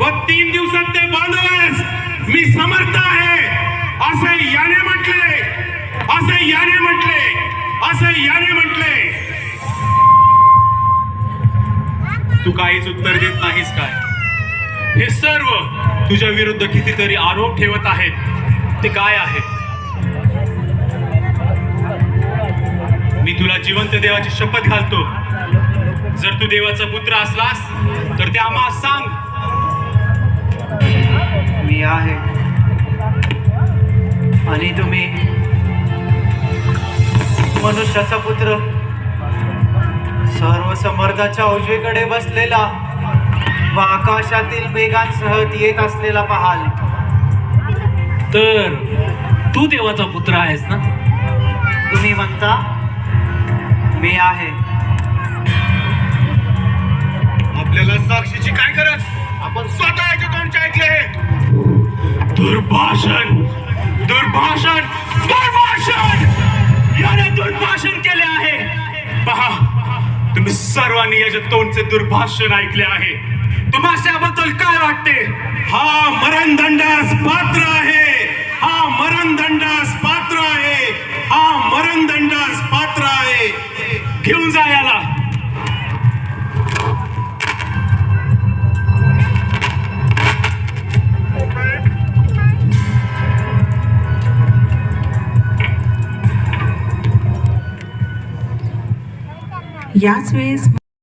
व तीन दिवसात ते बांधवास मी समर्थ आहे. असे याने म्हटले. असे याने म्हटले. असे याने म्हटले. तू काहीच उत्तर देत नाहीस काय? हे सर्व तुझ्या विरुद्ध कितीतरी आरोप ठेवत आहेत. ते काय आहे? मी तुला जिवंत देवाची शपथ घालतो. जर तू देवाचा पुत्र असलास तर ते आम्हा सांग. मी आहे आणि तुम्ही मनुष्याचा पुत्र सर्व समर्थाच्या उजवीकडे बसलेला व आकाशातील मेघांसह येत असलेला पाहाल. तर तू देवाचा पुत्र आहेस ना? तुम्ही म्हणता मी आहे. दुर्भाषण दुर्भाषण दुर्भाषण! याने दुर्भाषण केले आहे. पहा तुम्ही सर्वांनी याच्या तोंडचे दुर्भाषण ऐकले आहे. तुम्हाला त्याबद्दल काय वाटते? हा मरणदंडास पात्र आहे. हा मरणदंडास पात्र आहे. हा मरणदंडास पात्र आहे. घेऊन जा याला. याच वेळेस